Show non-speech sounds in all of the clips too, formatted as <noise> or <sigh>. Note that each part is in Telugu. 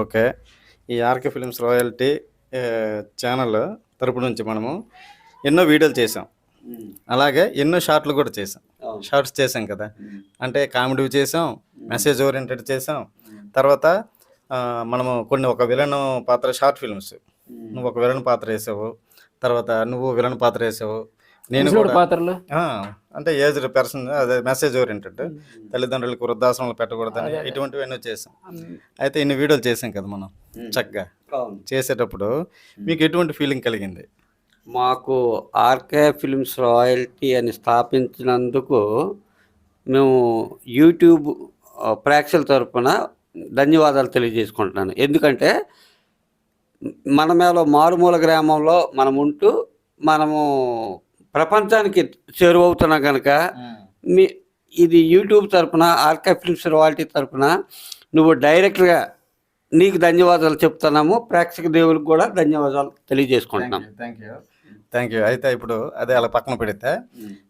ఓకే. ఈ ఆర్కే ఫిలిమ్స్ రాయల్టీ ఛానల్ తరపు నుంచి మనము ఎన్నో వీడియోలు చేసాం అలాగే ఎన్నో షార్ట్లు కూడా చేసాం షార్ట్స్ చేసాం కదా. అంటే కామెడీ చేసాం మెసేజ్ ఓరియంటెడ్ చేసాం తర్వాత మనము కొన్ని ఒక విలన్ పాత్ర షార్ట్ ఫిల్మ్స్. నువ్వు ఒక విలన్ పాత్ర వేసావు తర్వాత నువ్వు విలన్ పాత్ర వేసావు నేను పాత్రలు? అంటే ఏజ్డ్ పర్సన్ అదే మెసేజ్ ఓరియంటెడ్ తల్లిదండ్రులకు వృద్ధాశ్రమంలో పెట్టకూడదని ఇటువంటివి ఎన్నో చేసాం అయితే ఇన్ని వీడియోలు చేసాం కదా మనం చక్కగా. చేసేటప్పుడు మీకు ఎటువంటి ఫీలింగ్ కలిగింది? మాకు ఆర్కే ఫిల్మ్స్ రాయల్టీ అని స్థాపించినందుకు మేము యూట్యూబ్ ప్రేక్షకుల తరపున ధన్యవాదాలు తెలియజేసుకుంటున్నాను. ఎందుకంటే మన మేలో మారుమూల గ్రామంలో మనం ఉంటూ మనము ప్రపంచానికి చేరువవుతున్నాం కనుక మీ ఇది యూట్యూబ్ తరపున ఆర్కే ఫిల్మ్స్ రాయల్టీ తరపున నువ్వు డైరెక్ట్గా నీకు ధన్యవాదాలు చెప్తున్నాము. ప్రేక్షక దేవులకు కూడా ధన్యవాదాలు తెలియజేసుకుంటున్నాం. థ్యాంక్ యూ థ్యాంక్ యూ అయితే ఇప్పుడు అదే అలా పక్కన పెడితే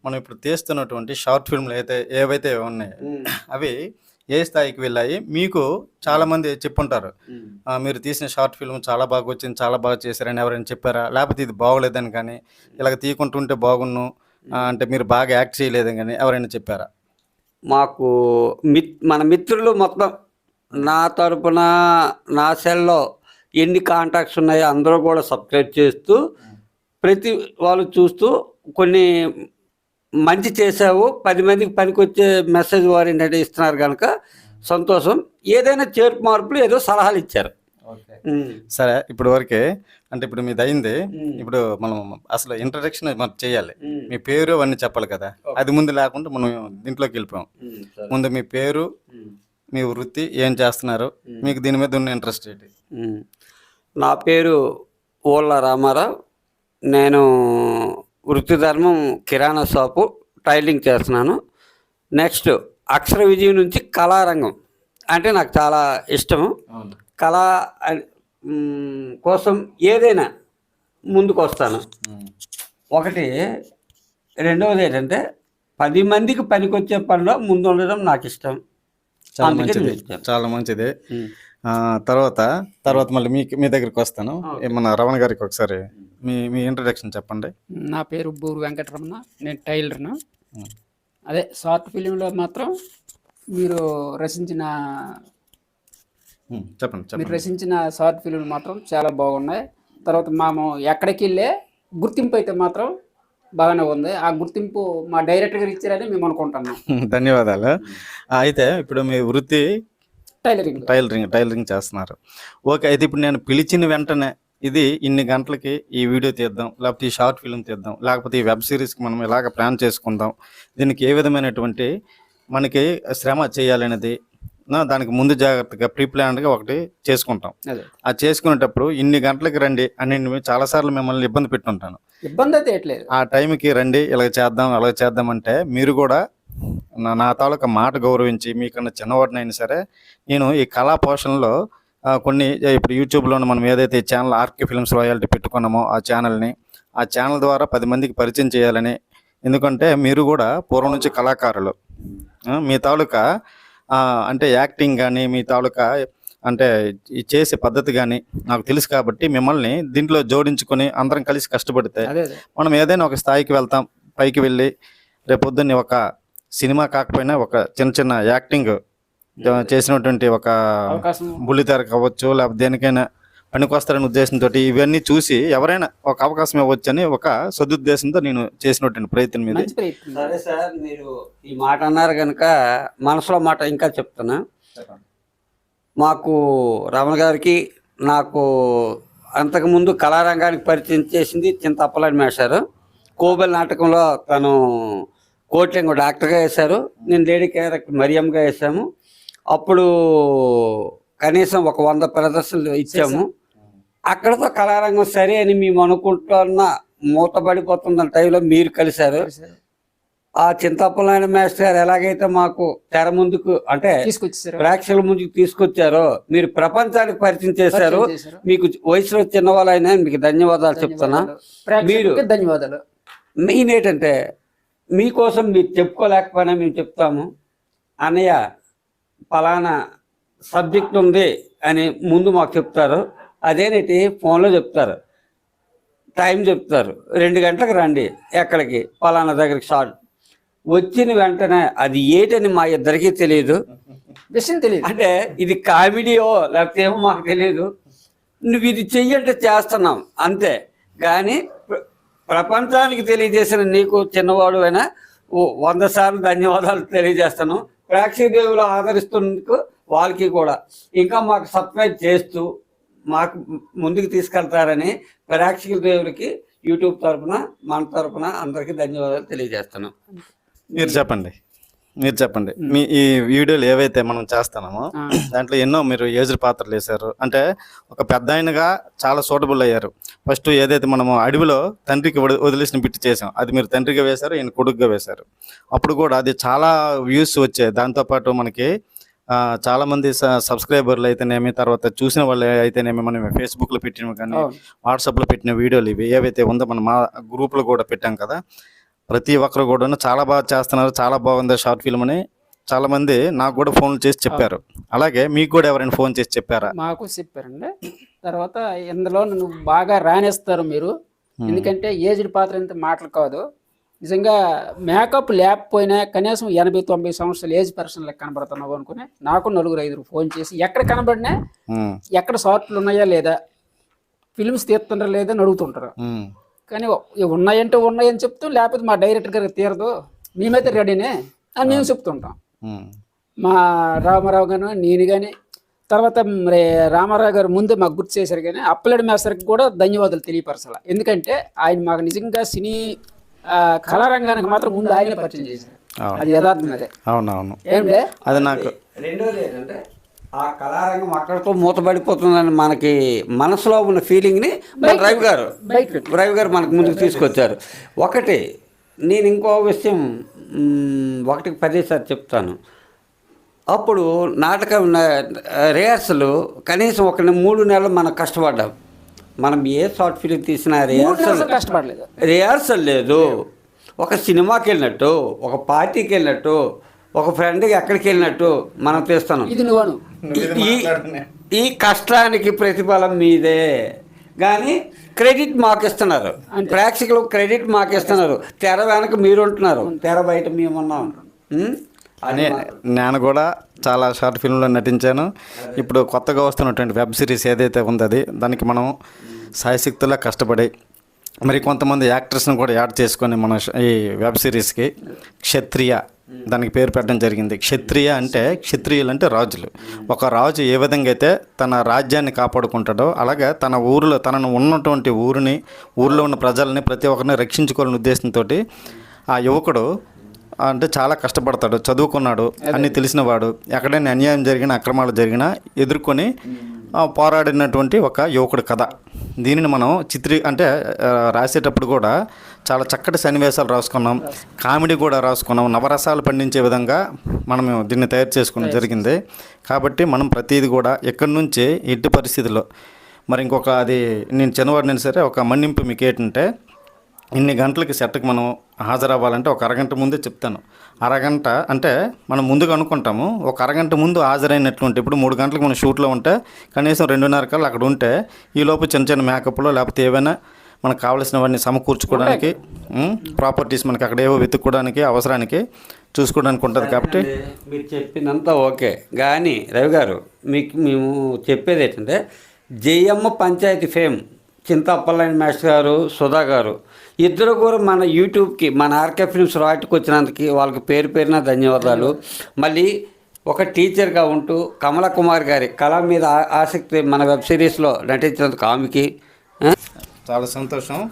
మనం ఇప్పుడు తీస్తున్నటువంటి షార్ట్ ఫిల్మ్లు అయితే ఏవైతే ఉన్నాయో అవి ఏ స్థాయికి వెళ్ళాయి? మీకు చాలా మంది చెప్పుంటారు. మీరు తీసిన షార్ట్ ఫిల్మ్ చాలా బాగా వచ్చింది చాలా బాగా చేశారని ఎవరైనా చెప్పారా? లేకపోతే ఇది బాగోలేదని కానీ ఇలాగ తీయకుంటుంటే బాగున్ను అంటే మీరు బాగా యాక్ట్ చేయలేదని కానీ ఎవరైనా చెప్పారా? మాకు మిత్ మన మిత్రులు మొత్తం నా తరపున నా సెల్లో ఎన్ని కాంటాక్ట్స్ ఉన్నాయో అందరూ కూడా సబ్స్క్రైబ్ చేస్తూ ప్రతి వాళ్ళు చూస్తూ కొన్ని మంచి చేసావు పది మందికి పనికొచ్చే మెసేజ్ ఓరియంటెడ్ ఇస్తున్నారు కనుక సంతోషం ఏదైనా చేర్పు మార్పులు ఏదో సలహాలు ఇచ్చారు. సరే ఇప్పుడు వరకే అంటే ఇప్పుడు మీది అయింది. ఇప్పుడు మనం అసలు ఇంట్రడక్షన్ మనం చేయాలి. మీ పేరు అవన్నీ చెప్పాలి కదా అది ముందు లేకుండా మనం దీంట్లోకి వెళ్ళిపోయాం. ముందు మీ పేరు. మీ వృత్తి ఏం చేస్తున్నారు మీకు దీని మీద ఉన్న ఇంట్రెస్ట్ ఏంటి. నా పేరు ఓళ్ళ రామారావు నేను వృత్తి ధర్మం కిరాణా షాపు టైలింగ్ చేస్తున్నాను. నెక్స్ట్ అక్షర విజయం నుంచి కళారంగం అంటే నాకు చాలా ఇష్టము. కళ కోసం ఏదైనా ముందుకు వస్తాను. ఒకటి రెండవది ఏంటంటే పది మందికి పనికొచ్చే పనిలో ముందు ఉండడం నాకు ఇష్టం. చాలా మంచిది. చాలా మంచిది. తర్వాత తర్వాత మళ్ళీ మీ మీ దగ్గరికి వస్తాను. మన రమణ గారికి ఒకసారి మీ మీ ఇంట్రడక్షన్ చెప్పండి. నా పేరు బూరు వెంకటరమణ. నేను టైలర్ను. అదే షార్ట్ ఫిలింలో మాత్రం మీరు రచించిన చెప్పండి మీరు రచించిన షార్ట్ ఫిలింలు మాత్రం చాలా బాగున్నాయి. తర్వాత మేము ఎక్కడికి వెళ్ళే గుర్తింపు అయితే మాత్రం బాగానే ఉంది. ఆ గుర్తింపు మా డైరెక్టర్ గారు ఇచ్చారని మేము అనుకుంటున్నాం. <laughs> ధన్యవాదాలు. అయితే ఇప్పుడు మీ వృత్తి టైలరింగ్ టైలరింగ్ టైలరింగ్ చేస్తున్నారు. ఓకే అయితే ఇప్పుడు నేను పిలిచిన వెంటనే ఇది ఇన్ని గంటలకి ఈ వీడియో తీద్దాం లేకపోతే ఈ షార్ట్ ఫిల్మ్ తీద్దాం లేకపోతే ఈ వెబ్ సిరీస్కి మనం ఇలాగ ప్లాన్ చేసుకుందాం. దీనికి ఏ విధమైనటువంటి మనకి శ్రమ చేయాలనేది దానికి ముందు జాగ్రత్తగా ప్రీ ప్లాన్డ్గా ఒకటి చేసుకుంటాం. అదే. ఆ చేసుకునేటప్పుడు ఇన్ని గంటలకి రండి అని నేను చాలాసార్లు మిమ్మల్ని ఇబ్బంది పెట్టుంటాను. ఇబ్బంది అయితే ఆ టైంకి రండి ఇలా చేద్దాం అలా చేద్దాం అంటే మీరు కూడా నా నా తాలూకా మాట గౌరవించి మీకన్నా చిన్నవాడినైనా సరే నేను ఈ కళా పోషణలో కొన్ని ఇప్పుడు యూట్యూబ్లో మనం ఏదైతే ఈ ఛానల్ ఆర్కే ఫిల్మ్స్ రాయాలిటీ పెట్టుకున్నామో ఆ ఛానల్ని ఆ ఛానల్ ద్వారా పది మందికి పరిచయం చేయాలని ఎందుకంటే మీరు కూడా పూర్వం నుంచి కళాకారులు. మీ తాలూకా అంటే యాక్టింగ్ కానీ మీ తాలూకా అంటే ఈ చేసే పద్ధతి కానీ నాకు తెలుసు కాబట్టి మిమ్మల్ని దీంట్లో జోడించుకొని అందరం కలిసి కష్టపడితే మనం ఏదైనా ఒక స్థాయికి వెళ్తాం పైకి వెళ్ళి రేపొద్దున్న ఒక సినిమా కాకపోయినా ఒక చిన్న చిన్న యాక్టింగ్ చేసినటువంటి ఒక అవకాశం. బుల్లితెర కావచ్చు లేకపోతే దేనికైనా పనికొస్తారనే ఉద్దేశంతో ఇవన్నీ చూసి ఎవరైనా ఒక అవకాశం ఇవ్వచ్చని ఒక సదుద్దేశంతో నేను చేసినటువంటి ప్రయత్నం ప్రయత్నం. సరే సార్ మీరు ఈ మాట అన్నారు కనుక మనసులో మాట ఇంకా చెప్తున్నా. మాకు రమణ గారికి నాకు అంతకుముందు కళారంగానికి పరిచయం చేసింది చింతప్పలాంటి మేషారు. కోబెల్ నాటకంలో తను కోట్లింగ డాక్టర్గా వేశారు. నేను లేడీ క్యారెక్టర్ మరియంగా వేసాము అప్పుడు కనీసం ఒక వంద ప్రదర్శనలు ఇచ్చాము. అక్కడతో కళారంగం సరే అని మేము అనుకుంటున్న మూతపడిపోతున్న టైంలో మీరు కలిశారు. ఆ చింతప్పలాంటి మాస్టర్ గారు ఎలాగైతే మాకు తెర ముందుకు అంటే ప్రేక్షకుల ముందుకు తీసుకొచ్చారో మీరు ప్రపంచానికి పరిచయం చేశారు. మీకు వయసులో చిన్నవాళ్ళైనా మీకు ధన్యవాదాలు చెప్తున్నా. ప్రేక్షకులకి ధన్యవాదాలు. మెయిన్ ఏంటంటే మీకోసం మీరు చెప్పుకోలేకపోయినా మేము చెప్తాము. అన్నయ్య పలానా సబ్జెక్ట్ ఉంది అని ముందు మాకు చెప్తారు. అదేనైతే ఫోన్లో చెప్తారు. టైం చెప్తారు. రెండు గంటలకు రండి ఎక్కడికి? పలానా దగ్గరికి షార్ట్ వచ్చిన వెంటనే అది ఏంటని మా ఇద్దరికీ తెలియదు విషయం తెలియదు అంటే ఇది కామెడీయో లేకపోతే ఏమో మాకు తెలియదు నువ్వు ఇది చెయ్యంటే చేస్తున్నాం అంతే. కానీ ప్రపంచానికి తెలియజేసిన నీకు చిన్నవాడు అయినా వంద సార్లు ధన్యవాదాలు తెలియజేస్తాను. ప్రేక్షక ఆదరిస్తున్నందుకు వాళ్ళకి కూడా. ఇంకా మాకు సబ్స్క్రైబ్ చేస్తూ మాకు ముందుకు తీసుకెళ్తారని ప్రేక్షక దేవుడికి యూట్యూబ్ తరపున మన తరపున అందరికీ ధన్యవాదాలు తెలియజేస్తాను. మీరు చెప్పండి. మీరు చెప్పండి. మీ ఈ వీడియోలు ఏవైతే మనం చేస్తున్నామో. దాంట్లో ఎన్నో మీరు ఏజ్డ్ పాత్రలు వేశారు. అంటే ఒక పెద్ద ఆయనగా చాలా సూటబుల్ అయ్యారు. ఫస్ట్ ఏదైతే మనము అడవిలో తండ్రికి వదిలేసిన బిట్టు చేసాం అది మీరు తండ్రిగా వేశారు ఈయన కొడుకుగా వేశారు. అప్పుడు కూడా అది చాలా వ్యూస్ వచ్చాయి. దాంతోపాటు మనకి ఆ, చాలా మంది స- సబ్స్క్రైబర్లు అయితేనేమి తర్వాత చూసిన వాళ్ళు అయితేనేమి మనం ఫేస్బుక్లో పెట్టినవి కానీ. వాట్సాప్లో పెట్టిన వీడియోలు ఇవి ఏవైతే ఉందో మనం మా గ్రూప్లో కూడా పెట్టాం కదా. ప్రతి ఒక్కరు కూడా చాలా బాగా చేస్తున్నారు చాలా బాగుంది షార్ట్ ఫిల్మ్ అని. చాలా మంది నాకు కూడా ఫోన్ చేసి చెప్పారు. అలాగే మీకు కూడా ఎవరైనా ఫోన్ చేసి చెప్పారా? మాకు చెప్పారండి. తర్వాత ఇందులో నన్ను బాగా రాణిస్తారు మీరు. ఎందుకంటే ఏజ్డ్ పాత్ర ఇంత మాటలు కాదు. నిజంగా మేకప్ లేకపోయినా కనీసం ఎనభై తొంభై సంవత్సరాలు ఏజ్ పర్సన్ లెక్క కనబడుతున్నావు అనుకుని నాకు నలుగురు ఐదుగురు ఫోన్ చేసి ఎక్కడ కనబడినా ఎక్కడ షార్ట్లు ఉన్నాయా లేదా ఫిల్మ్స్ తీస్తుంటారా లేదా అని అడుగుతుంటారు. కానీ ఉన్నాయంటే ఉన్నాయని చెప్తూ లేకపోతే మా డైరెక్టర్ గారికి తీరదు. మేమైతే రెడీనే అని మేము చెప్తుంటాం. మా రామారావు గారు నేను కానీ తర్వాత మరి రామారావు గారు ముందే మాకు గుర్తు చేశారు కానీ అప్పలడి మేస్టర్కి కూడా ధన్యవాదాలు తెలియపరచాల. ఎందుకంటే ఆయన మాకు నిజంగా సినీ కళారంగానికి మాత్రం ముందు ఆయనే పరిచయం చేశారు. అది యథార్థం అదే. అవునవును. అది నాకు రెండోది ఏంటంటే ఆ కళారంగం అక్కడితో మూతపడిపోతుందని మనకి మనసులో ఉన్న ఫీలింగ్ని మన రవి గారు. రవి గారు మనకు ముందుకు తీసుకొచ్చారు. ఒకటి నేను ఇంకో విషయం ఒకటికి పదేసారి చెప్తాను. అప్పుడు నాటకం రిహార్సల్ కనీసం ఒక మూడు నెలలు మనం కష్టపడ్డాం. మనం ఏ షార్ట్ ఫిలిం తీసినా రిహార్సల్ కష్టపడలేదు. రిహార్సల్ లేదు. ఒక సినిమాకి వెళ్ళినట్టు ఒక పార్టీకి వెళ్ళినట్టు ఒక ఫ్రెండ్కి ఎక్కడికి వెళ్ళినట్టు మనం ఇది నువ్వు ఈ ఈ కష్టానికి ప్రతిఫలం మీదే. కానీ క్రెడిట్ మాకు ఇస్తున్నారు ప్రేక్షకులు క్రెడిట్ మాకు ఇస్తున్నారు తెర వెనక మీరు ఉంటున్నారు తెర బయట మేము ఉన్నాం ఉం? అది నే- మాత్రం. నేను కూడా చాలా షార్ట్ ఫిల్మ్లో నటించాను. ఇప్పుడు కొత్తగా వస్తున్నటువంటి వెబ్ సిరీస్ ఏదైతే ఉందో అది దానికి మనం సాయశక్తులా కష్టపడి మరి కొంతమంది యాక్టర్స్ని కూడా యాడ్ చేసుకొని మన ఈ వెబ్ సిరీస్కి క్షత్రియ దానికి పేరు పెట్టడం జరిగింది. క్షత్రియ అంటే క్షత్రియులు అంటే రాజులు. ఒక రాజు ఏ విధంగా అయితే తన రాజ్యాన్ని కాపాడుకుంటాడో అలాగే తన ఊరిలో తనను ఉన్నటువంటి ఊరిని ఊరిలో ఉన్న ప్రజల్ని ప్రతి ఒక్కరిని రక్షించుకోవాలనే ఉద్దేశంతో ఆ యువకుడు అంటే చాలా కష్టపడతాడు. చదువుకున్నాడు అన్ని తెలిసినవాడు. ఎక్కడైనా అన్యాయం జరిగినా అక్రమాలు జరిగినా ఎదుర్కొని పోరాడినటువంటి ఒక యువకుడి కథ. దీనిని మనం చిత్రీ అంటే రాసేటప్పుడు కూడా చాలా చక్కటి సన్నివేశాలు రాసుకున్నాం. కామెడీ కూడా రాసుకున్నాం. నవరసాలు పండించే విధంగా మనం దీన్ని తయారు చేసుకోవడం జరిగింది. కాబట్టి మనం ప్రతిదీ కూడా ఎక్కడి నుంచి ఎట్టి పరిస్థితుల్లో మరి ఇంకొక అది నేను చిన్నవాడిని సరే ఒక మన్నింపు మీకు ఏంటంటే ఇన్ని గంటలకి సెట్కి మనం హాజరవ్వాలంటే ఒక అరగంట ముందే చెప్తాను. అరగంట అంటే మనం ముందుగా అనుకుంటాము ఒక అరగంట ముందు హాజరైనట్లుంటే ఇప్పుడు మూడు గంటలకు మనం షూట్లో ఉంటే కనీసం రెండున్నర కల్లా అక్కడ ఉంటే ఈ లోపు చిన్న చిన్న మేకప్లో లేకపోతే ఏవైనా మనకు కావలసినవన్నీ సమకూర్చుకోవడానికి ప్రాపర్టీస్ మనకి అక్కడ ఏవో వెతుక్కోవడానికి అవసరానికి చూసుకోవడానికి ఉంటుంది కాబట్టి. మీరు చెప్పిందంతా ఓకే. కానీ రవి గారు మీకు మేము చెప్పేది ఏంటంటే జయమ్మ పంచాయతీ ఫేమ్ చింతప్పలైన మాస్టర్ గారు సుధా గారు ఇద్దరు కూడా మన యూట్యూబ్కి మన ఆర్కే ఫిల్మ్స్ రాయట్కి వచ్చినందుకు వాళ్ళకి పేరు పేరున ధన్యవాదాలు. మళ్ళీ ఒక టీచర్గా ఉంటూ కమల కుమార్ గారి కళ మీద ఆసక్తి మన వెబ్ సిరీస్లో నటించినందుకు ఆమెకి? చాలా సంతోషం.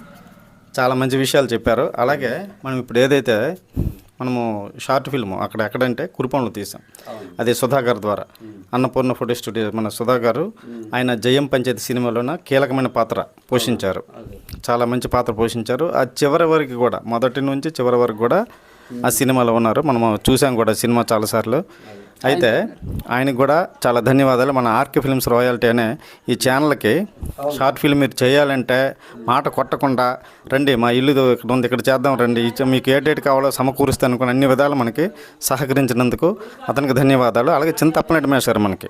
చాలా మంచి విషయాలు చెప్పారు. అలాగే మనం ఇప్పుడు ఏదైతే మనము షార్ట్ ఫిల్మ్ అక్కడ ఎక్కడంటే కురుపంలో తీసాం. అది సుధాకర్ ద్వారా. అన్నపూర్ణ ఫోటో స్టూడియో మన సుధా గారు ఆయన జయం పంచాయతీ సినిమాలోన కీలకమైన పాత్ర పోషించారు. చాలా మంచి పాత్ర పోషించారు. ఆ చివరి వరకు కూడా మొదటి నుంచి చివరి వరకు కూడా ఆ సినిమాలో ఉన్నారు. మనము చూసాం కూడా సినిమా చాలాసార్లు. అయితే ఆయనకు కూడా చాలా ధన్యవాదాలు. మన ఆర్కే ఫిల్మ్స్ రాయల్టీ అనే ఈ ఛానల్కి షార్ట్ ఫిల్మ్ మీరు చేయాలంటే మాట కొట్టకుండా రండి మా ఇల్లు ఇక్కడ ఉంది ఇక్కడ చేద్దాం రండి. మీకు ఏ డేట్ కావాలో సమకూరుస్తే అనుకుని అన్ని విధాలు మనకి సహకరించినందుకు అతనికి ధన్యవాదాలు. అలాగే చింతప్పనటి మేషారు మనకి.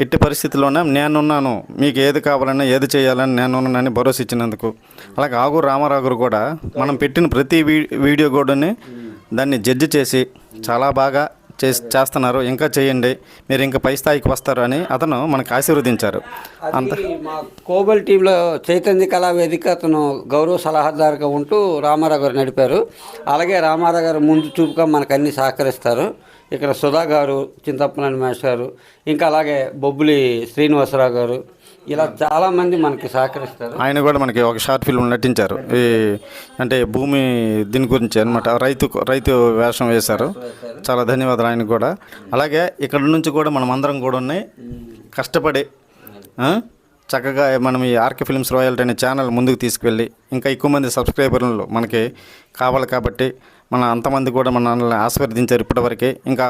ఎట్టి పరిస్థితుల్లోనే నేనున్నాను మీకు ఏది కావాలన్నా ఏది చేయాలని నేనున్నానని భరోసా ఇచ్చినందుకు. అలాగే ఆగూరు రామారావు గారు కూడా మనం పెట్టిన ప్రతి వీ- వీడియో కూడాని దాన్ని జడ్జి చేసి చాలా బాగా చేస్తున్నారు. ఇంకా చేయండి. మీరు ఇంకా పై స్థాయికి వస్తారు అని అతను మనకు ఆశీర్వదించారు. మా కోబల్ టీంలో చైతన్య కళా వేదిక అతను గౌరవ సలహాదారుగా ఉంటూ రామారావు గారు నడిపారు. అలాగే రామారావు గారు ముందు చూపుగా మనకు అన్ని సహకరిస్తారు. ఇక్కడ సుధా గారు చింతప్పనాని మేష్ గారు ఇంకా అలాగే బొబ్బులి శ్రీనివాసరావు గారు ఇలా చాలామంది మనకి సహకరిస్తారు. ఆయన కూడా మనకి ఒక షార్ట్ ఫిల్మ్ నటించారు. ఈ అంటే భూమి దీని గురించి అనమాట రైతు రైతు వేషం వేశారు. చాలా ధన్యవాదాలు ఆయనకు కూడా. అలాగే ఇక్కడ నుంచి కూడా మనం అందరం కూడా ఉన్నాయి. కష్టపడి చక్కగా మనం ఈ ఆర్కే ఫిల్మ్స్ రాయల్టీ అనే ఛానల్ ముందుకు తీసుకువెళ్ళి ఇంకా ఎక్కువ మంది సబ్స్క్రైబర్లు మనకి కావాలి కాబట్టి మన అంతమంది కూడా మనల్ని ఆశీర్వదించారు ఇప్పటివరకే. ఇంకా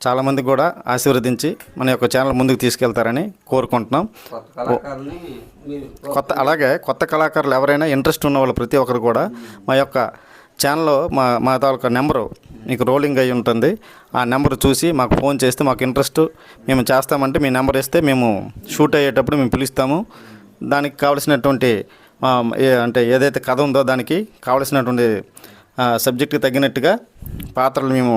చాలామంది కూడా ఆశీర్వదించి మన యొక్క ఛానల్ ముందుకు తీసుకెళ్తారని కోరుకుంటున్నాం కొత్త అలాగే కొత్త కళాకారులు ఎవరైనా ఇంట్రెస్ట్ ఉన్న వాళ్ళు ప్రతి ఒక్కరు కూడా మా యొక్క ఛానల్లో మా మా తాలూకా నెంబరు మీకు రోలింగ్ అయి ఉంటుంది ఆ నెంబర్ చూసి మాకు ఫోన్ చేస్తే మాకు ఇంట్రెస్ట్ మేము చేస్తామంటే మీ నెంబర్ ఇస్తే మేము షూట్ అయ్యేటప్పుడు మేము పిలుస్తాము దానికి కావలసినటువంటి అంటే ఏదైతే కథ ఉందో దానికి కావలసినటువంటి సబ్జెక్ట్కి తగినట్టుగా పాత్రలు మేము.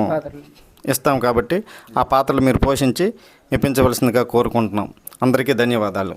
ఇస్తాం కాబట్టి ఆ పాత్రలు మీరు పోషించి మెప్పించవలసిందిగా కోరుకుంటున్నాం. అందరికీ ధన్యవాదాలు.